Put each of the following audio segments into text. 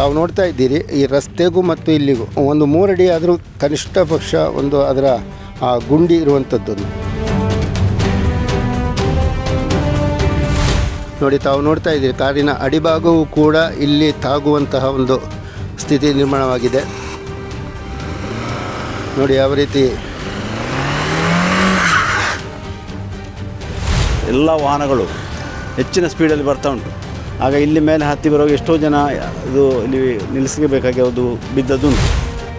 ತಾವು ನೋಡ್ತಾ ಇದ್ದೀರಿ, ಈ ರಸ್ತೆಗೂ ಮತ್ತು ಇಲ್ಲಿಗೂ ಒಂದು ಮೂರಡಿ ಆದರೂ ಕನಿಷ್ಠ ಪಕ್ಷ ಒಂದು ಅದರ ಗುಂಡಿ ಇರುವಂಥದ್ದು ನೋಡಿ ತಾವು ನೋಡ್ತಾ ಇದ್ದೀರಿ ಕಾರಿನ ಅಡಿಭಾಗವೂ ಕೂಡ ಇಲ್ಲಿ ತಾಗುವಂತಹ ಒಂದು ಸ್ಥಿತಿ ನಿರ್ಮಾಣವಾಗಿದೆ. ನೋಡಿ ಯಾವ ರೀತಿ. ಎಲ್ಲ ವಾಹನಗಳು ಹೆಚ್ಚಿನ ಸ್ಪೀಡಲ್ಲಿ ಬರ್ತಾ ಉಂಟು. ಆಗ ಇಲ್ಲಿ ಮೇಲೆ ಹತ್ತಿ ಬರುವಾಗ ಎಷ್ಟೋ ಜನ ಇದು ಇಲ್ಲಿ ನಿಲ್ಲಿಸಬೇಕಾಗಿರೋದು ಬಿದ್ದದ್ದುಂಟು.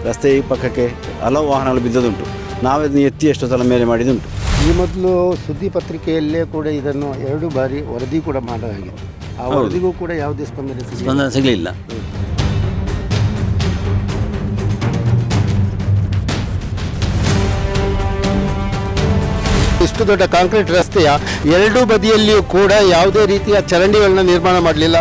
ರಸ್ತೆ ಈ ಪಕ್ಕಕ್ಕೆ ಹಲವು ವಾಹನಗಳು ಬಿದ್ದದುಂಟು ನಾವದನ್ನು ಎತ್ತಿ ಎಷ್ಟೋ ಸಲ ಮೇಲೆ ಮಾಡಿದುಂಟು ಈ ಮೊದಲು ಸುದ್ದಿ ಪತ್ರಿಕೆಯಲ್ಲೇ ಕೂಡ ಇದನ್ನು ಎರಡು ಬಾರಿ ವರದಿ ಕೂಡ ಮಾಡಲಾಗಿದೆ ಆ ವರದಿಗೂ ಕೂಡ ಯಾವುದೇ ಸ್ಪಂದನೆ. ಸ್ಪಂದನೆ ಸಿಗಲಿಲ್ಲ. ಇಷ್ಟು ದೊಡ್ಡ ಕಾಂಕ್ರೀಟ್ ರಸ್ತೆಯ ಎರಡೂ ಬದಿಯಲ್ಲಿಯೂ ಕೂಡ ಯಾವುದೇ ರೀತಿಯ ಚರಂಡಿಗಳನ್ನ ನಿರ್ಮಾಣ ಮಾಡಲಿಲ್ಲ.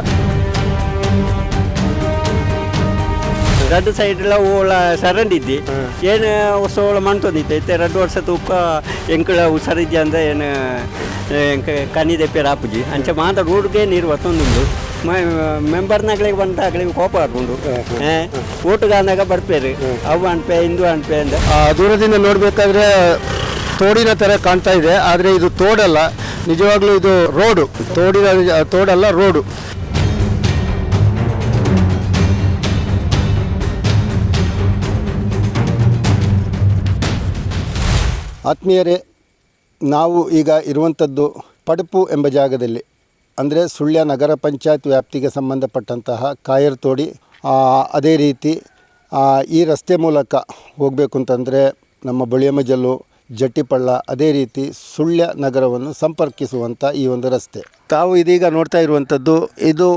ರಡ್ಡು ಸೈಡ್ ಎಲ್ಲ ಓಳ ಸರಂಡಿದ್ದಿ ಏನು ಹೊಸ ಓಳ ಮಂತೊಂದಿತ್ತು ಇತ್ತೆ ವರ್ಷ ತೂಕ ಎಂಕಳ ಹುಷಾರಿದ್ದೆ ಅಂದ್ರೆ ಏನು ಎಂಕ ಪೇರ್ ರಾಪುಜಿ ಅಂಚ ಮಾತ ರೋಡ್ಗೆ ನೀರು ಒತ್ತೊಂದುಂಡು. ಮೆಂಬರ್ನಾಗಳಿಗೆ ಬಂದಾಗಳಿಗೆ ಕೋಪ ಆಡ್ಕೊಂಡು ಓಟುಗ ಅಂದಾಗ ಬರ್ಪೇರು ಅವು ಅನ್ಪೆ ಇಂದು ಅನ್ಪೆ ಅಂದ. ದೂರದಿಂದ ನೋಡಬೇಕಾದ್ರೆ ತೋಡಿನ ಥರ ಕಾಣ್ತಾ ಇದೆ, ಆದರೆ ಇದು ತೋಡಲ್ಲ. ನಿಜವಾಗ್ಲೂ ಇದು ರೋಡು. ತೋಡಿನ ತೋಡಲ್ಲ, ರೋಡು. ಆತ್ಮೀಯರೇ, ನಾವು ಈಗ ಇರುವಂಥದ್ದು ಪಡಪು ಎಂಬ ಜಾಗದಲ್ಲಿ. ಅಂದರೆ ಸುಳ್ಯ ನಗರ ಪಂಚಾಯತ್ ವ್ಯಾಪ್ತಿಗೆ ಸಂಬಂಧಪಟ್ಟಂತಹ ಕಾಯರ್ ತೋಡಿ ಅದೇ ರೀತಿ ಈ ರಸ್ತೆ ಮೂಲಕ ಹೋಗಬೇಕು ಅಂತಂದರೆ ನಮ್ಮ ಬಳಿಯಮಜಲ್ಲು ಜಟ್ಟಿಪಳ್ಳ ಅದೇ ರೀತಿ ಸುಳ್ಯ ನಗರವನ್ನು ಸಂಪರ್ಕಿಸುವಂಥ ಈ ಒಂದು ರಸ್ತೆ. ತಾವು ಇದೀಗ ನೋಡ್ತಾ ಇರುವಂಥದ್ದು ಇದು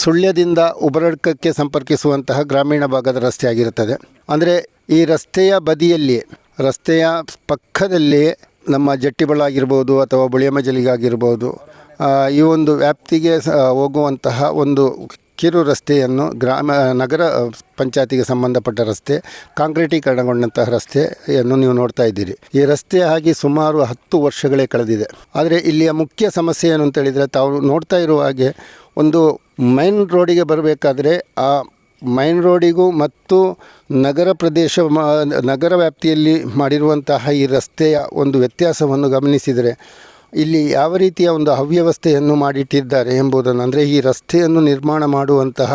ಸುಳ್ಯದಿಂದ ಉಬರಡ್ಕಕ್ಕೆ ಸಂಪರ್ಕಿಸುವಂತಹ ಗ್ರಾಮೀಣ ಭಾಗದ ರಸ್ತೆ ಆಗಿರುತ್ತದೆ. ಅಂದರೆ ಈ ರಸ್ತೆಯ ಬದಿಯಲ್ಲಿ, ರಸ್ತೆಯ ಪಕ್ಕದಲ್ಲಿಯೇ ನಮ್ಮ ಜಟ್ಟಿಬಳ ಆಗಿರ್ಬೋದು ಅಥವಾ ಬುಳಿಯಮಜಲಿಗಾಗಿರ್ಬೋದು ಈ ಒಂದು ವ್ಯಾಪ್ತಿಗೆ ಹೋಗುವಂತಹ ಒಂದು ಕಿರು ರಸ್ತೆಯನ್ನು ಗ್ರಾಮ ನಗರ ಪಂಚಾಯತಿಗೆ ಸಂಬಂಧಪಟ್ಟ ರಸ್ತೆ, ಕಾಂಕ್ರೀಟೀಕರಣಗೊಂಡಂತಹ ರಸ್ತೆಯನ್ನು ನೀವು ನೋಡ್ತಾ ಇದ್ದೀರಿ. ಈ ರಸ್ತೆ ಆಗಿ ಸುಮಾರು ಹತ್ತು ವರ್ಷಗಳೇ ಕಳೆದಿದೆ. ಆದರೆ ಇಲ್ಲಿಯ ಮುಖ್ಯ ಸಮಸ್ಯೆ ಏನು ಅಂತ ಹೇಳಿದರೆ, ತಾವು ನೋಡ್ತಾ ಇರುವ ಹಾಗೆ ಒಂದು ಮೈನ್ ರೋಡಿಗೆ ಬರಬೇಕಾದ್ರೆ ಆ ಮೈನ್ ರೋಡಿಗೂ ಮತ್ತು ನಗರ ಪ್ರದೇಶ ನಗರ ವ್ಯಾಪ್ತಿಯಲ್ಲಿ ಮಾಡಿರುವಂತಹ ಈ ರಸ್ತೆಯ ಒಂದು ವ್ಯತ್ಯಾಸವನ್ನು ಗಮನಿಸಿದರೆ ಇಲ್ಲಿ ಯಾವ ರೀತಿಯ ಒಂದು ಅವ್ಯವಸ್ಥೆಯನ್ನು ಮಾಡಿಟ್ಟಿದ್ದಾರೆ ಎಂಬುದನ್ನು, ಅಂದರೆ ಈ ರಸ್ತೆಯನ್ನು ನಿರ್ಮಾಣ ಮಾಡುವಂತಹ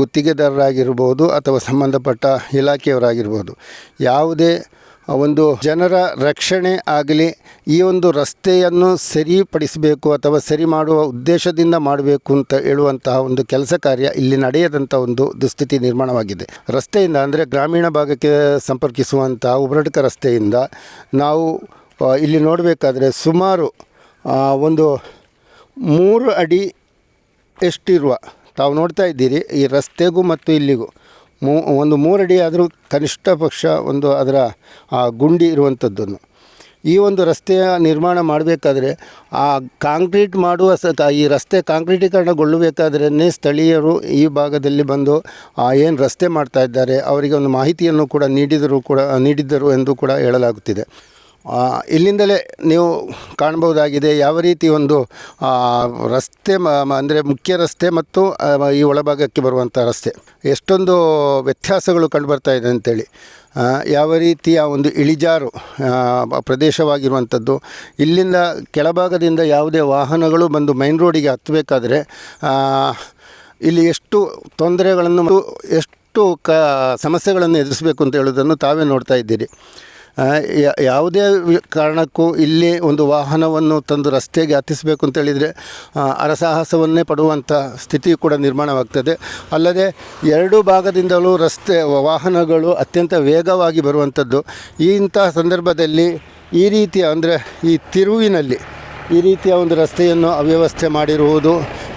ಗುತ್ತಿಗೆದಾರರಾಗಿರ್ಬೋದು ಅಥವಾ ಸಂಬಂಧಪಟ್ಟ ಇಲಾಖೆಯವರಾಗಿರ್ಬೋದು, ಯಾವುದೇ ಒಂದು ಜನರ ರಕ್ಷಣೆ ಆಗಲಿ, ಈ ಒಂದು ರಸ್ತೆಯನ್ನು ಸರಿಪಡಿಸಬೇಕು ಅಥವಾ ಸರಿ ಮಾಡುವ ಉದ್ದೇಶದಿಂದ ಮಾಡಬೇಕು ಅಂತ ಹೇಳುವಂತಹ ಒಂದು ಕೆಲಸ ಕಾರ್ಯ ಇಲ್ಲಿ ನಡೆಯದಂಥ ಒಂದು ದುಸ್ಥಿತಿ ನಿರ್ಮಾಣವಾಗಿದೆ. ರಸ್ತೆಯಿಂದ ಅಂದರೆ ಗ್ರಾಮೀಣ ಭಾಗಕ್ಕೆ ಸಂಪರ್ಕಿಸುವಂತಹ ಉಬರಡ್ಕ ರಸ್ತೆಯಿಂದ ನಾವು ಇಲ್ಲಿ ನೋಡಬೇಕಾದ್ರೆ ಸುಮಾರು ಒಂದು ಮೂರು ಅಡಿ ಎಷ್ಟಿರುವ, ತಾವು ನೋಡ್ತಾ ಇದ್ದೀರಿ, ಈ ರಸ್ತೆಗೂ ಮತ್ತು ಇಲ್ಲಿಗೂ. ಮೂ, ಒಂದು ಮೂರಡಿ ಆದರೂ ಕನಿಷ್ಠ ಪಕ್ಷ ಒಂದು ಅದರ ಗುಂಡಿ ಇರುವಂಥದ್ದನ್ನು ಈ ಒಂದು ರಸ್ತೆಯ ನಿರ್ಮಾಣ ಮಾಡಬೇಕಾದ್ರೆ, ಆ, ಕಾಂಕ್ರೀಟ್ ಮಾಡುವ ಸ ಈ ರಸ್ತೆ ಕಾಂಕ್ರೀಟೀಕರಣಗೊಳ್ಳಬೇಕಾದ್ರೇ ಸ್ಥಳೀಯರು ಈ ಭಾಗದಲ್ಲಿ ಬಂದು ಏನು ರಸ್ತೆ ಮಾಡ್ತಾ ಇದ್ದಾರೆ, ಅವರಿಗೆ ಒಂದು ಮಾಹಿತಿಯನ್ನು ಕೂಡ ನೀಡಿದರು ಕೂಡ, ನೀಡಿದ್ದರು ಎಂದು ಕೂಡ ಹೇಳಲಾಗುತ್ತಿದೆ. ಇಲ್ಲಿಂದಲೇ ನೀವು ಕಾಣಬಹುದಾಗಿದೆ ಯಾವ ರೀತಿ ಒಂದು ರಸ್ತೆ ಅಂದರೆ ಮುಖ್ಯ ರಸ್ತೆ ಮತ್ತು ಈ ಒಳಭಾಗಕ್ಕೆ ಬರುವಂಥ ರಸ್ತೆ. ಎಷ್ಟೊಂದು ವ್ಯತ್ಯಾಸಗಳು ಕಂಡುಬರ್ತಾ ಇದೆ ಅಂತೇಳಿ. ಆ, ಯಾವ ರೀತಿಯ ಒಂದು ಇಳಿಜಾರು ಪ್ರದೇಶವಾಗಿರುವಂಥದ್ದು. ಇಲ್ಲಿಂದ ಕೆಳಭಾಗದಿಂದ ಯಾವುದೇ ವಾಹನಗಳು ಬಂದು ಮೈನ್ ರೋಡಿಗೆ ಹತ್ತಬೇಕಾದ್ರೆ ಇಲ್ಲಿ ಎಷ್ಟು ತೊಂದರೆಗಳನ್ನು ಎಷ್ಟು ಕ ಸಮಸ್ಯೆಗಳನ್ನು ಎದುರಿಸಬೇಕು ಅಂತ ಹೇಳೋದನ್ನು ತಾವೇ ನೋಡ್ತಾ ಇದ್ದೀರಿ. ಯಾವುದೇ ಕಾರಣಕ್ಕೂ ಇಲ್ಲಿ ಒಂದು ವಾಹನವನ್ನು ತಂದು ರಸ್ತೆಗೆ ಹತ್ತಿಸಬೇಕು ಅಂತ ಹೇಳಿದರೆ ಅರಸಾಹಸವನ್ನೇ ಪಡುವಂಥ ಸ್ಥಿತಿ ಕೂಡ ನಿರ್ಮಾಣವಾಗ್ತದೆ. ಅಲ್ಲದೆ ಎರಡು ಭಾಗದಿಂದಲೂ ರಸ್ತೆ, ವಾಹನಗಳು ಅತ್ಯಂತ ವೇಗವಾಗಿ ಬರುವಂಥದ್ದು. ಇಂತಹ ಸಂದರ್ಭದಲ್ಲಿ ಈ ರೀತಿಯ ಅಂದರೆ ಈ ತಿರುವಿನಲ್ಲಿ ಈ ರೀತಿಯ ಒಂದು ರಸ್ತೆಯನ್ನು ಅವ್ಯವಸ್ಥೆ ಮಾಡಿರುವುದು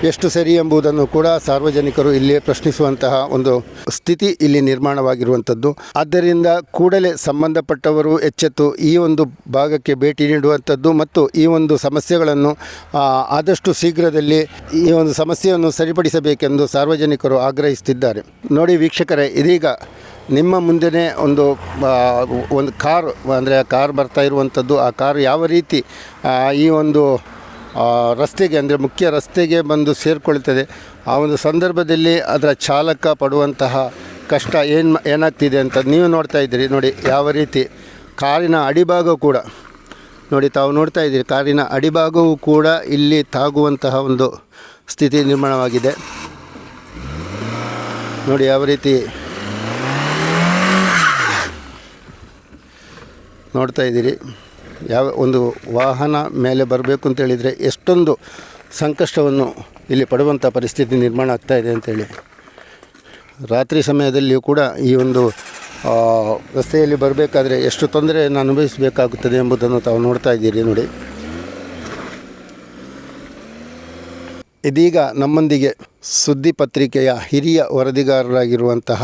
ಎಷ್ಟು ಸರಿ ಎಂಬುದನ್ನು ಕೂಡ ಸಾರ್ವಜನಿಕರು ಇಲ್ಲಿ ಪ್ರಶ್ನಿಸುವಂತಹ ಒಂದು ಸ್ಥಿತಿ ಇಲ್ಲಿ ನಿರ್ಮಾಣವಾಗಿರುವಂಥದ್ದು. ಆದ್ದರಿಂದ ಕೂಡಲೇ ಸಂಬಂಧಪಟ್ಟವರು ಎಚ್ಚೆತ್ತು ಈ ಒಂದು ಭಾಗಕ್ಕೆ ಭೇಟಿ ನೀಡುವಂಥದ್ದು ಮತ್ತು ಈ ಒಂದು ಸಮಸ್ಯೆಗಳನ್ನು ಆದಷ್ಟು ಶೀಘ್ರದಲ್ಲಿ ಈ ಒಂದು ಸಮಸ್ಯೆಯನ್ನು ಸರಿಪಡಿಸಬೇಕೆಂದು ಸಾರ್ವಜನಿಕರು ಆಗ್ರಹಿಸುತ್ತಿದ್ದಾರೆ. ನೋಡಿ ವೀಕ್ಷಕರೇ, ಇದೀಗ ನಿಮ್ಮ ಮುಂದೆನೇ ಒಂದು ಒಂದು ಕಾರ್, ಅಂದರೆ ಕಾರ್ ಬರ್ತಾ ಇರುವಂಥದ್ದು, ಆ ಕಾರ್ ಯಾವ ರೀತಿ ಈ ಒಂದು ರಸ್ತೆಗೆ, ಅಂದರೆ ಮುಖ್ಯ ರಸ್ತೆಗೆ ಬಂದು ಸೇರಿಕೊಳ್ತದೆ, ಆ ಒಂದು ಸಂದರ್ಭದಲ್ಲಿ ಅದರ ಚಾಲಕ ಪಡುವಂತಹ ಕಷ್ಟ ಏನು, ಏನಾಗ್ತಿದೆ ಅಂತ ನೀವು ನೋಡ್ತಾ ಇದ್ದೀರಿ. ನೋಡಿ, ಯಾವ ರೀತಿ, ಕಾರಿನ ಅಡಿಭಾಗ ಕೂಡ, ನೋಡಿ, ತಾವು ನೋಡ್ತಾ ಇದ್ದೀರಿ, ಕಾರಿನ ಅಡಿಭಾಗವೂ ಕೂಡ ಇಲ್ಲಿ ತಾಗುವಂತಹ ಒಂದು ಸ್ಥಿತಿ ನಿರ್ಮಾಣವಾಗಿದೆ. ನೋಡಿ, ಯಾವ ರೀತಿ ನೋಡ್ತಾ ಇದ್ದೀರಿ. ಯಾವ ಒಂದು ವಾಹನ ಮೇಲೆ ಬರಬೇಕು ಅಂತ ಹೇಳಿದರೆ ಎಷ್ಟೊಂದು ಸಂಕಷ್ಟವನ್ನು ಇಲ್ಲಿ ಪಡುವಂಥ ಪರಿಸ್ಥಿತಿ ನಿರ್ಮಾಣ ಆಗ್ತಾ ಇದೆ ಅಂತೇಳಿ ರಾತ್ರಿ ಸಮಯದಲ್ಲಿಯೂ ಕೂಡ ಈ ಒಂದು ರಸ್ತೆಯಲ್ಲಿ ಬರಬೇಕಾದ್ರೆ ಎಷ್ಟು ತೊಂದರೆಯನ್ನು ಅನುಭವಿಸಬೇಕಾಗುತ್ತದೆ ಎಂಬುದನ್ನು ತಾವು ನೋಡ್ತಾ ಇದ್ದೀರಿ ನೋಡಿ. ಇದೀಗ ನಮ್ಮೊಂದಿಗೆ ಸುದ್ದಿ ಪತ್ರಿಕೆಯ ಹಿರಿಯ ವರದಿಗಾರರಾಗಿರುವಂತಹ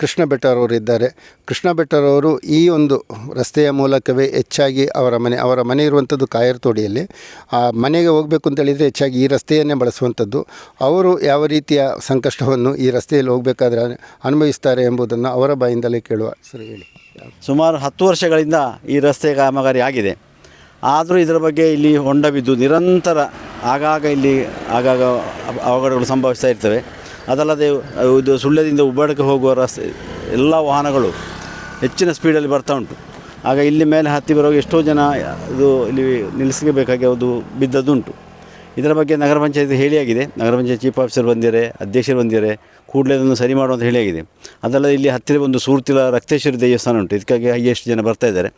ಕೃಷ್ಣ ಬೆಟ್ಟರವರು ಇದ್ದಾರೆ ಕೃಷ್ಣ ಬೆಟ್ಟರವರು ಈ ಒಂದು ರಸ್ತೆಯ ಮೂಲಕವೇ ಹೆಚ್ಚಾಗಿ ಅವರ ಮನೆ ಅವರ ಮನೆ ಇರುವಂಥದ್ದು ಕಾಯರ್ತೋಡಿಯಲ್ಲಿ. ಆ ಮನೆಗೆ ಹೋಗಬೇಕು ಅಂತೇಳಿದರೆ ಹೆಚ್ಚಾಗಿ ಈ ರಸ್ತೆಯನ್ನೇ ಬಳಸುವಂಥದ್ದು. ಅವರು ಯಾವ ರೀತಿಯ ಸಂಕಷ್ಟವನ್ನು ಈ ರಸ್ತೆಯಲ್ಲಿ ಹೋಗಬೇಕಾದ್ರೆ ಅನುಭವಿಸ್ತಾರೆ ಎಂಬುದನ್ನು ಅವರ ಬಾಯಿಂದಲೇ ಕೇಳುವ ಸರಿ ಹೇಳಿ. ಸುಮಾರು ಹತ್ತು ವರ್ಷಗಳಿಂದ ಈ ರಸ್ತೆ ಕಾಮಗಾರಿ ಆಗಿದೆ. ಆದರೂ ಇದರ ಬಗ್ಗೆ ಇಲ್ಲಿ ಹೊಂಡ ಬಿದ್ದು ನಿರಂತರ ಆಗಾಗ ಇಲ್ಲಿ ಆಗಾಗ ಅವಘಡಗಳು ಸಂಭವಿಸ್ತಾ ಇರ್ತವೆ. ಅದಲ್ಲದೆ ಇದು ಸುಳ್ಯದಿಂದ ಉಬ್ಬಡಕ್ಕೆ ಹೋಗುವ ರಸ್ತೆ, ಎಲ್ಲ ವಾಹನಗಳು ಹೆಚ್ಚಿನ ಸ್ಪೀಡಲ್ಲಿ ಬರ್ತಾ ಉಂಟು. ಆಗ ಇಲ್ಲಿ ಮೇಲೆ ಹತ್ತಿ ಬರುವಾಗ ಎಷ್ಟೋ ಜನ, ಇದು ಇಲ್ಲಿ ನಿಲ್ಲಿಸಬೇಕಾಗಿ ಅದು ಬಿದ್ದದ್ದುಂಟು. ಇದರ ಬಗ್ಗೆ ನಗರ ಪಂಚಾಯತ್ ಹೇಳಿಯಾಗಿದೆ. ನಗರ ಪಂಚಾಯತ್ ಚೀಫ್ ಆಫೀಸರ್ ಬಂದಿದ್ದಾರೆ, ಅಧ್ಯಕ್ಷರು ಬಂದಿದ್ದಾರೆ. ಕೂಡಲೇ ಅದನ್ನು ಸರಿ ಮಾಡುವಂತ ಹೇಳಿಯಾಗಿದೆ. ಅದಲ್ಲದೆ ಇಲ್ಲಿ ಹತ್ತಿರ ಒಂದು ಸೂರ್ತಿಲ ರಕ್ತೇಶ್ವರಿ ದೇವಸ್ಥಾನ ಉಂಟು. ಇದಕ್ಕಾಗಿ ಹೈಯೆಸ್ಟ್ ಜನ ಬರ್ತಾ ಇದ್ದಾರೆ.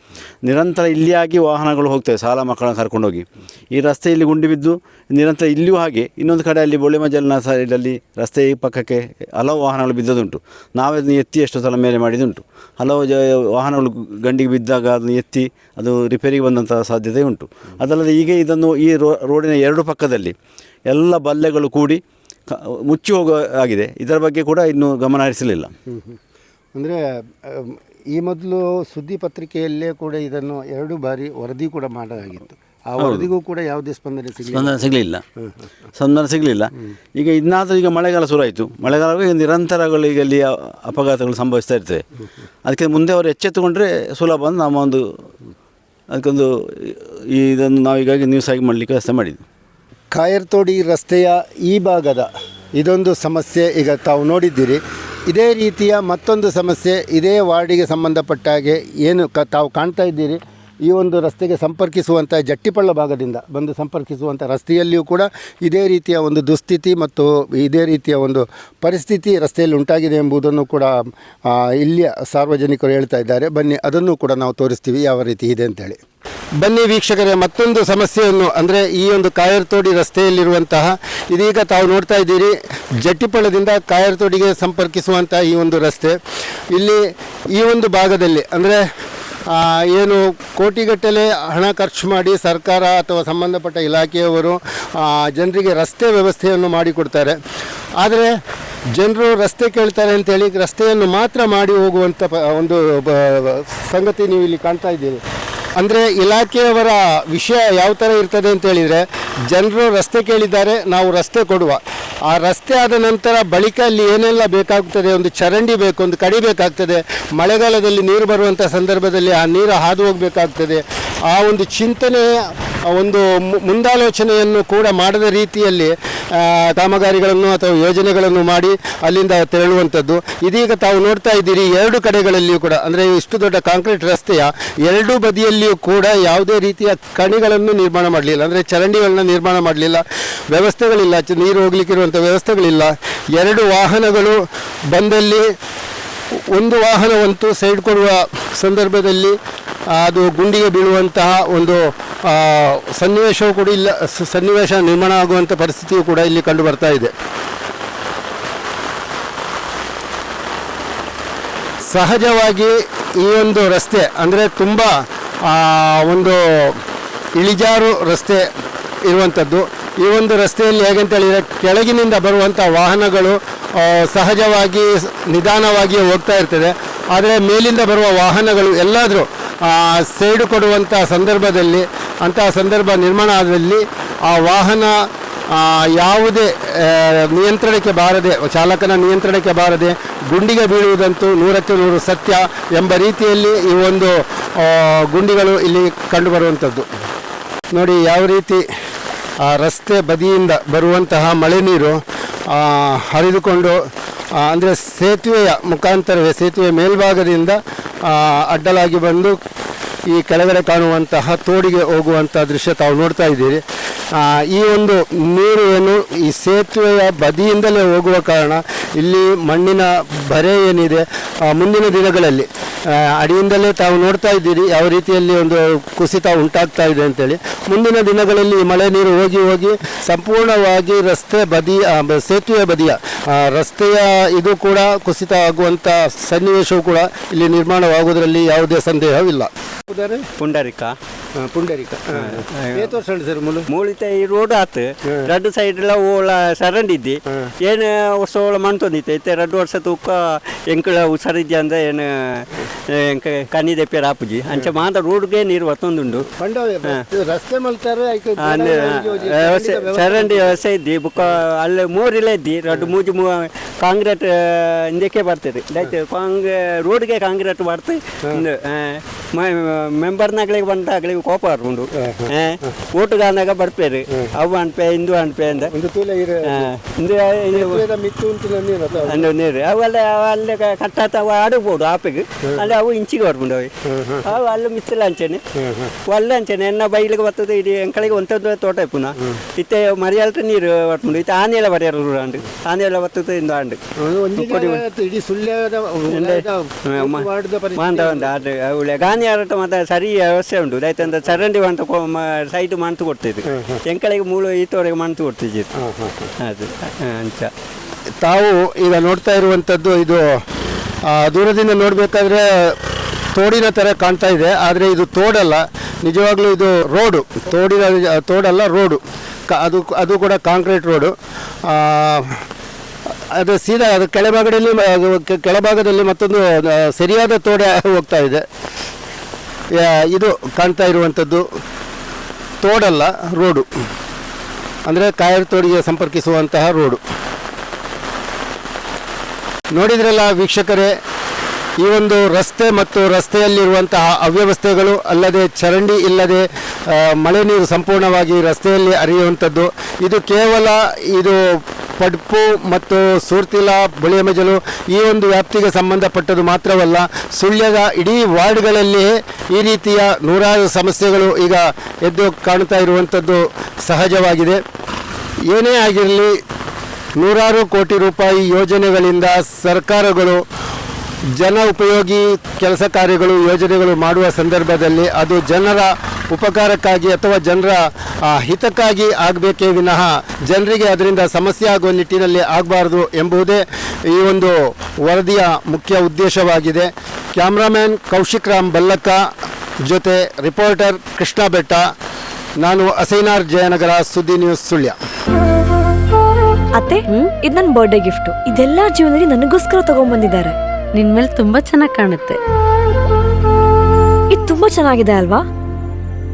ನಿರಂತರ ಇಲ್ಲಿಯಾಗಿ ವಾಹನಗಳು ಹೋಗ್ತವೆ. ಸಾಲ ಮಕ್ಕಳನ್ನು ಕರ್ಕೊಂಡೋಗಿ. ಈ ರಸ್ತೆಯಲ್ಲಿ ಗುಂಡಿ ಬಿದ್ದು ನಿರಂತರ ಇಲ್ಲಿಯೂ ಹಾಗೆ. ಇನ್ನೊಂದು ಕಡೆ ಅಲ್ಲಿ ಬೊಳ್ಳೆಮಜಲ್ನ ಸೈಡಲ್ಲಿ ರಸ್ತೆ ಪಕ್ಕಕ್ಕೆ ಹಲವು ವಾಹನಗಳು ಬಿದ್ದದುಂಟು. ನಾವೇ ಅದನ್ನು ಎತ್ತಿ ಎಷ್ಟು ಸಲ ಮೇಲೆ ಮಾಡಿದುಂಟು. ಹಲವು ಜ ವಾಹನಗಳು ಗಂಡಿಗೆ ಬಿದ್ದಾಗ ಅದನ್ನು ಎತ್ತಿ ಅದು ರಿಪೇರಿಗೆ ಬಂದಂಥ ಸಾಧ್ಯತೆ ಉಂಟು. ಅದಲ್ಲದೆ ಈಗ ಇದನ್ನು ಈ ರೋಡಿನ ಎರಡು ಪಕ್ಕದಲ್ಲಿ ಎಲ್ಲ ಬಲ್ಲೆಗಳು ಕೂಡಿ ಮುಚ್ಚಿ ಹೋಗೋ ಆಗಿದೆ. ಇದರ ಬಗ್ಗೆ ಕೂಡ ಇನ್ನೂ ಗಮನ ಹರಿಸಲಿಲ್ಲ. ಅಂದರೆ ಈ ಮೊದಲು ಸುದ್ದಿ ಪತ್ರಿಕೆಯಲ್ಲೇ ಕೂಡ ಇದನ್ನು ಎರಡು ಬಾರಿ ವರದಿ ಕೂಡ ಮಾಡಲಾಗಿತ್ತು. ಆ ವರದಿಗೂ ಕೂಡ ಯಾವುದೇ ಸ್ಪಂದನೆ ಸಿಗಲಿಲ್ಲ. ಸ್ಪಂದನ ಸಿಗಲಿಲ್ಲ. ಸ್ಪಂದನ ಸಿಗಲಿಲ್ಲ. ಈಗ ಇನ್ನಾದರೂ ಈಗ ಮಳೆಗಾಲ ಶುರುವಾಯಿತು. ಮಳೆಗಾಲ ನಿರಂತರಗಳು ಈಗ ಅಲ್ಲಿ ಅಪಘಾತಗಳು ಸಂಭವಿಸ್ತಾ ಇರ್ತವೆ. ಅದಕ್ಕೆ ಮುಂದೆ ಅವರು ಎಚ್ಚೆತ್ತುಕೊಂಡ್ರೆ ಸುಲಭ ಅಂತ ನಮ್ಮ ಒಂದು ಅದಕ್ಕೊಂದು ಇದನ್ನು ನಾವು ಈಗಾಗಿ ನ್ಯೂಸ್ ಆಗಿ ಮಾಡಲಿಕ್ಕೆ ವ್ಯವಸ್ಥೆ ಮಾಡಿದ್ವಿ. ಕಾಯರ್ತೋಡಿ ರಸ್ತೆಯ ಈ ಭಾಗದ ಇದೊಂದು ಸಮಸ್ಯೆ ಈಗ ತಾವು ನೋಡಿದ್ದೀರಿ. ಇದೇ ರೀತಿಯ ಮತ್ತೊಂದು ಸಮಸ್ಯೆ ಇದೇ ವಾರ್ಡಿಗೆ ಸಂಬಂಧಪಟ್ಟ ಹಾಗೆ ಏನು ಕ ತಾವು ಕಾಣ್ತಾ ಇದ್ದೀರಿ. ಈ ಒಂದು ರಸ್ತೆಗೆ ಸಂಪರ್ಕಿಸುವಂಥ ಜಟ್ಟಿಪಳ್ಳ ಭಾಗದಿಂದ ಬಂದು ಸಂಪರ್ಕಿಸುವಂಥ ರಸ್ತೆಯಲ್ಲಿಯೂ ಕೂಡ ಇದೇ ರೀತಿಯ ಒಂದು ದುಸ್ಥಿತಿ ಮತ್ತು ಇದೇ ರೀತಿಯ ಒಂದು ಪರಿಸ್ಥಿತಿ ರಸ್ತೆಯಲ್ಲಿ ಉಂಟಾಗಿದೆ ಎಂಬುದನ್ನು ಕೂಡ ಇಲ್ಲಿಯ ಸಾರ್ವಜನಿಕರು ಹೇಳ್ತಾ ಇದ್ದಾರೆ. ಬನ್ನಿ, ಅದನ್ನು ಕೂಡ ನಾವು ತೋರಿಸ್ತೀವಿ ಯಾವ ರೀತಿ ಇದೆ ಅಂತೇಳಿ. ಬನ್ನಿ ವೀಕ್ಷಕರೇ, ಮತ್ತೊಂದು ಸಮಸ್ಯೆಯನ್ನು, ಅಂದರೆ ಈ ಒಂದು ಕಾಯರ್ತೋಡಿ ರಸ್ತೆಯಲ್ಲಿರುವಂತಹ, ಇದೀಗ ತಾವು ನೋಡ್ತಾ ಇದ್ದೀರಿ, ಜಟ್ಟಿಪಳ್ಳದಿಂದ ಕಾಯರ್ತೋಡಿಗೆ ಸಂಪರ್ಕಿಸುವಂಥ ಈ ಒಂದು ರಸ್ತೆ. ಇಲ್ಲಿ ಈ ಒಂದು ಭಾಗದಲ್ಲಿ, ಅಂದರೆ ಏನು ಕೋಟಿಗಟ್ಟಲೆ ಹಣ ಖರ್ಚು ಮಾಡಿ ಸರ್ಕಾರ ಅಥವಾ ಸಂಬಂಧಪಟ್ಟ ಇಲಾಖೆಯವರು ಜನರಿಗೆ ರಸ್ತೆ ವ್ಯವಸ್ಥೆಯನ್ನು ಮಾಡಿಕೊಡ್ತಾರೆ. ಆದರೆ ಜನರು ರಸ್ತೆ ಕೇಳ್ತಾರೆ ಅಂತೇಳಿ ರಸ್ತೆಯನ್ನು ಮಾತ್ರ ಮಾಡಿ ಹೋಗುವಂಥ ಒಂದು ಸಂಗತಿ ನೀವು ಇಲ್ಲಿ ಕಾಣ್ತಾ ಇದ್ದೀರಿ. ಅಂದರೆ ಇಲಾಖೆಯವರ ವಿಷಯ ಯಾವ ಥರ ಇರ್ತದೆ ಅಂತ ಹೇಳಿದರೆ, ಜನರು ರಸ್ತೆ ಕೇಳಿದ್ದಾರೆ, ನಾವು ರಸ್ತೆ ಕೊಡುವ. ಆ ರಸ್ತೆ ಆದ ನಂತರ ಬಳಿಕ ಅಲ್ಲಿ ಏನೆಲ್ಲ ಬೇಕಾಗ್ತದೆ, ಒಂದು ಚರಂಡಿ ಬೇಕು, ಒಂದು ಕಡಿ ಬೇಕಾಗ್ತದೆ, ಮಳೆಗಾಲದಲ್ಲಿ ನೀರು ಬರುವಂಥ ಸಂದರ್ಭದಲ್ಲಿ ಆ ನೀರು ಹಾದು ಹೋಗಬೇಕಾಗ್ತದೆ. ಆ ಒಂದು ಚಿಂತನೆ ಒಂದು ಮುಂದಾಲೋಚನೆಯನ್ನು ಕೂಡ ಮಾಡದ ರೀತಿಯಲ್ಲಿ ಕಾಮಗಾರಿಗಳನ್ನು ಅಥವಾ ಯೋಜನೆಗಳನ್ನು ಮಾಡಿ ಅಲ್ಲಿಂದ ತೆರಳುವಂಥದ್ದು. ಇದೀಗ ತಾವು ನೋಡ್ತಾ ಇದ್ದೀರಿ, ಎರಡು ಕಡೆಗಳಲ್ಲಿಯೂ ಕೂಡ, ಅಂದರೆ ಇಷ್ಟು ದೊಡ್ಡ ಕಾಂಕ್ರೀಟ್ ರಸ್ತೆಯ ಎರಡೂ ಬದಿಯಲ್ಲಿಯೂ ಕೂಡ ಯಾವುದೇ ರೀತಿಯ ಕಣಿಗಳನ್ನು ನಿರ್ಮಾಣ ಮಾಡಲಿಲ್ಲ. ಅಂದರೆ ಚರಂಡಿಗಳನ್ನ ನಿರ್ಮಾಣ ಮಾಡಲಿಲ್ಲ. ವ್ಯವಸ್ಥೆಗಳಿಲ್ಲ. ನೀರು ಹೋಗ್ಲಿಕ್ಕಿರುವಂಥ ವ್ಯವಸ್ಥೆಗಳಿಲ್ಲ. ಎರಡು ವಾಹನಗಳು ಬಂದಲ್ಲಿ ಒಂದು ವಾಹನವಂತೂ ಸೈಡ್ ಕೊಡುವ ಸಂದರ್ಭದಲ್ಲಿ ಅದು ಗುಂಡಿಗೆ ಬೀಳುವಂತಹ ಒಂದು ಸನ್ನಿವೇಶವೂ ಕೂಡ ಇಲ್ಲ ಸನ್ನಿವೇಶ ನಿರ್ಮಾಣ ಆಗುವಂಥ ಪರಿಸ್ಥಿತಿಯು ಕೂಡ ಇಲ್ಲಿ ಕಂಡು ಬರ್ತಾ ಇದೆ. ಸಹಜವಾಗಿ ಈ ಒಂದು ರಸ್ತೆ ಅಂದರೆ ತುಂಬ ಒಂದು ಇಳಿಜಾರು ರಸ್ತೆ ಇರುವಂಥದ್ದು ಈ ಒಂದು ರಸ್ತೆಯಲ್ಲಿ ಹೇಗಂತ ಹೇಳಿದರೆ, ಕೆಳಗಿನಿಂದ ಬರುವಂಥ ವಾಹನಗಳು ಸಹಜವಾಗಿ ನಿಧಾನವಾಗಿ ಹೋಗ್ತಾ ಇರ್ತದೆ. ಆದರೆ ಮೇಲಿಂದ ಬರುವ ವಾಹನಗಳು ಎಲ್ಲಾದರೂ ಸೈಡು ಕೊಡುವಂಥ ಸಂದರ್ಭದಲ್ಲಿ, ಅಂತಹ ಸಂದರ್ಭ ನಿರ್ಮಾಣ ಆದಲ್ಲಿ ಆ ವಾಹನ ಯಾವುದೇ ನಿಯಂತ್ರಣಕ್ಕೆ ಬಾರದೆ, ಚಾಲಕನ ನಿಯಂತ್ರಣಕ್ಕೆ ಬಾರದೆ, ಗುಂಡಿಗೆ ಬೀಳುವುದಂತೂ ನೂರಕ್ಕೆ ನೂರು ಸತ್ಯ ಎಂಬ ರೀತಿಯಲ್ಲಿ ಈ ಒಂದು ಗುಂಡಿಗಳು ಇಲ್ಲಿ ಕಂಡುಬರುವಂಥದ್ದು. ನೋಡಿ, ಯಾವ ರೀತಿ ರಸ್ತೆ ಬದಿಯಿಂದ ಬರುವಂತಹ ಮಳೆ ನೀರು ಹರಿದುಕೊಂಡು ಅಂದರೆ ಸೇತುವೆಯ ಮುಖಾಂತರವೇ ಸೇತುವೆ ಮೇಲ್ಭಾಗದಿಂದ ಅಡ್ಡಲಾಗಿ ಬಂದು ಈ ಕೆಳಗಡೆ ಕಾಣುವಂತಹ ತೋಡಿಗೆ ಹೋಗುವಂಥ ದೃಶ್ಯ ತಾವು ನೋಡ್ತಾ ಇದ್ದೀರಿ. ಈ ಒಂದು ನೀರು ಏನು ಈ ಸೇತುವೆಯ ಬದಿಯಿಂದಲೇ ಹೋಗುವ ಕಾರಣ ಇಲ್ಲಿ ಮಣ್ಣಿನ ಬರೆ ಏನಿದೆ ಮುಂದಿನ ದಿನಗಳಲ್ಲಿ ಅಡಿಯಿಂದಲೇ ತಾವು ನೋಡ್ತಾ ಇದ್ದೀರಿ ಯಾವ ರೀತಿಯಲ್ಲಿ ಒಂದು ಕುಸಿತ ಉಂಟಾಗ್ತಾ ಇದೆ ಅಂತೇಳಿ. ಮುಂದಿನ ದಿನಗಳಲ್ಲಿ ಮಳೆ ನೀರು ಹೋಗಿ ಹೋಗಿ ಸಂಪೂರ್ಣವಾಗಿ ರಸ್ತೆ ಬದಿ ಸೇತುವೆ ಬದಿಯ ರಸ್ತೆಯ ಇದು ಕೂಡ ಕುಸಿತ ಆಗುವಂಥ ಸನ್ನಿವೇಶವು ಕೂಡ ಇಲ್ಲಿ ನಿರ್ಮಾಣವಾಗುವುದರಲ್ಲಿ ಯಾವುದೇ ಸಂದೇಹವಿಲ್ಲ. పేరు పుండరిక. ಪುಂಡರಿಕ ಏತ್ ವರ್ಷ ಉಂಟು ಸರ್ ಮುಲು. ಮೂಳಿತ ಈ ರೋಡ್ ಆತು. ರಡ್ಡು ಸೈಡ್ ಎಲ್ಲ ಓಳ ಸರಂಡಿದ್ದಿ ಏನು ವರ್ಷ ಓಳ ಮಣ್ಣು ತಂದಿತ್ತು. ಇತ್ತೆ ರಡ್ಡು ವರ್ಷ ತೂಕ ಎಂಕಳ ಹುಷಾರಿದ್ಯ ಅಂದ್ರೆ ಏನು ಎಂಕ ಕನಿ ದೆಪ್ಪೆ ರಾಪುಜಿ ಅಂಚೆ ಮಾತ ರೋಡ್ಗೆ ನೀರು ಒತ್ತೊಂದುಂಡು ರಸ್ತೆ ಮಲ್ತಾರೆ ಅಂದ್ರೆ ವ್ಯವಸ್ಥೆ ಚರಂಡಿ ವ್ಯವಸ್ಥೆ ಇದ್ದಿ. ಬುಕ್ಕ ಅಲ್ಲಿ ಮೂರಿಲ್ಲ ಇದ್ದಿ. ರಡ್ಡು ಮೂಜಿ ಮೂ ಕಾಂಗ್ರೆಟ್ ಇಂದಕ್ಕೆ ಬರ್ತದೆ. ದಯತೆ ಕಾಂಗ್ ರೋಡ್ಗೆ ಕಾಂಗ್ರೆಟ್ ಮಾಡ್ತು. ಮೆಂಬರ್ನಾಗ್ಲಿಗೆ ಬಂದಾಗ್ಲಿಗೆ ಕೋಪ ಬರ್ಕೊಂಡು ಓಟುಗಾನಾಗ ಬರ್ಪೇರಿ. ಅವು ಅನ್ಪೆ ಇಂದು ಅನ್ಪೆ ಅಂದ. ಒಂದು ತೂಲೆ ಇರ ಆ, ಇಂದು ಇದು ಮಿತ್ತು ಉಂಟಿನ ನೀರು ಅವೆಲ್ಲ ಅಲ್ಲಿ ಕಟ್ಟಾತ ಆಡಬಹುದು ಆಪಿಗೆ. ಅಲ್ಲಿ ಅವು ಇಂಚಿಗೆ ಬರ್ಕೊಂಡು ಅವು ಅವು ಅಲ್ಲಿ ಮಿತ್ತಲ ಅಂಚೆನೆ. ಒಳ್ಳೆ ಅಂಚೆನೆ. ಎನ್ನ ಬೈಲಿಗೆ ಬರ್ತದೆ ಇಡೀ ಎಂಕಳಿಗೆ ಒಂಥದ್ದು ತೋಟ ಪುನಃ ಇತ್ತೆ ಮರಿಯಾಲ್ಟ ನೀರು ಬರ್ಕೊಂಡು ಇತ್ತೆ ಆನೆಲ್ಲ ಬರೆಯಾರು ಆಂಡು. ಆನೆಲ್ಲ ಬರ್ತದೆ ಇಂದು ಆಂಡು. ಮಾಂದ ಒಂದು ಅದು ಅವಳೆ ಗಾನಿ ಆರಾಟ ಮಾತ್ರ ಸರಿ ವ್ಯವಸ್ಥೆ ಉಂಟು. ಆಯ್ತಂದ್ರೆ ಚರಂಡಿ ಅಂತ ಸೈಡ್ ಮಂತು ಕೊಡ್ತಿದ್ರು ಎಂಕಳಿಗೆ ಮೂಳು ಈತವರೆಗೆ ಮಂತು ಕೊಡ್ತಿದ್ರು ಅದು ಅಂತ ಅಂಚ. ತಾವು ಈಗ ನೋಡ್ತಾ ಇರುವಂಥದ್ದು ಇದು ದೂರದಿಂದ ನೋಡಬೇಕಾದ್ರೆ ತೋಡಿನ ಥರ ಕಾಣ್ತಾ ಇದೆ ಆದರೆ ಇದು ತೋಡಲ್ಲ. ನಿಜವಾಗ್ಲೂ ಇದು ರೋಡು. ತೋಡಿನ ತೋಡಲ್ಲ ರೋಡು. ಕ- ಅದು ಅದು ಕೂಡ ಕಾಂಕ್ರೀಟ್ ರೋಡು. ಅದು ಸೀದಾ ಅದು ಕೆಳಭಾಗದಲ್ಲಿ ಕೆಳಭಾಗದಲ್ಲಿ ಮತ್ತೊಂದು ಸರಿಯಾದ ತೋಡೆ ಹೋಗ್ತಾ ಇದೆ. ಇದು ಕಾಣ್ತಾ ಇರುವಂಥದ್ದು ತೋಡಲ್ಲ, ರೋಡು. ಅಂದರೆ ಕಾಯರ್ ತೋಡಿಗೆ ಸಂಪರ್ಕಿಸುವಂತಹ ರೋಡು. ನೋಡಿದ್ರಲ್ಲ ವೀಕ್ಷಕರೇ, ಈ ಒಂದು ರಸ್ತೆ ಮತ್ತು ರಸ್ತೆಯಲ್ಲಿರುವಂತಹ ಅವ್ಯವಸ್ಥೆಗಳು ಅಲ್ಲದೆ ಚರಂಡಿ ಇಲ್ಲದೆ ಮಳೆ ನೀರು ಸಂಪೂರ್ಣವಾಗಿ ರಸ್ತೆಯಲ್ಲಿ ಅರಿಯುವಂಥದ್ದು ಇದು ಕೇವಲ, ಇದು ಪಡ್ಪು ಮತ್ತು ಸೂರ್ತಿಲ ಬುಳಿಯಮಜಲು ಈ ಒಂದು ವ್ಯಾಪ್ತಿಗೆ ಸಂಬಂಧಪಟ್ಟದ್ದು ಮಾತ್ರವಲ್ಲ, ಸುಳ್ಯದ ಇಡೀ ವಾರ್ಡ್ಗಳಲ್ಲಿ ಈ ರೀತಿಯ ನೂರಾರು ಸಮಸ್ಯೆಗಳು ಈಗ ಎದ್ದು ಕಾಣ್ತಾ ಇರುವಂಥದ್ದು ಸಹಜವಾಗಿದೆ. ಏನೇ ಆಗಿರಲಿ, ನೂರಾರು ಕೋಟಿ ರೂಪಾಯಿ ಯೋಜನೆಗಳಿಂದ ಸರ್ಕಾರಗಳು ಜನ ಉಪಯೋಗಿ ಕೆಲಸ ಕಾರ್ಯಗಳು ಯೋಜನೆಗಳು ಮಾಡುವ ಸಂದರ್ಭದಲ್ಲಿ ಅದು ಜನರ ಉಪಕಾರಕ್ಕಾಗಿ ಅಥವಾ ಜನರ ಹಿತಕ್ಕಾಗಿ ಆಗಬೇಕೇ ವಿನಃ ಜನರಿಗೆ ಅದರಿಂದ ಸಮಸ್ಯೆ ಆಗುವ ನಿಟ್ಟಿನಲ್ಲಿ ಆಗಬಾರ್ದು ಎಂಬುದೇ ಈ ಒಂದು ವರದಿಯ ಮುಖ್ಯ ಉದ್ದೇಶವಾಗಿದೆ. ಕ್ಯಾಮ್ರಾಮ್ಯಾನ್ ಕೌಶಿಕ್ ರಾಮ್ ಬಲ್ಲಕ್ಕ ಜೊತೆ ರಿಪೋರ್ಟರ್ ಕೃಷ್ಣ ಬೆಟ್ಟ. ನಾನು ಅಸೈನಾರ್ ಜಯನಗರ, ಸುದ್ದಿ ನ್ಯೂಸ್ ಸುಳ್ಯ. ಅತ್ತೆ, ಇದು ನನ್ನ ಬರ್ಡೇ ಗಿಫ್ಟ್ ಇದೆಲ್ಲ ಜೀವನದಲ್ಲಿ ನನಗೋಸ್ಕರ ತಗೊಂಡ್ಬಂದಿದ್ದಾರೆ. ನಿನ್ ಮೇಲೆ ತುಂಬಾ ಚೆನ್ನಾಗಿ ಕಾಣುತ್ತೆ. ಇದು ತುಂಬಾ ಚೆನ್ನಾಗಿದೆ ಅಲ್ವಾ?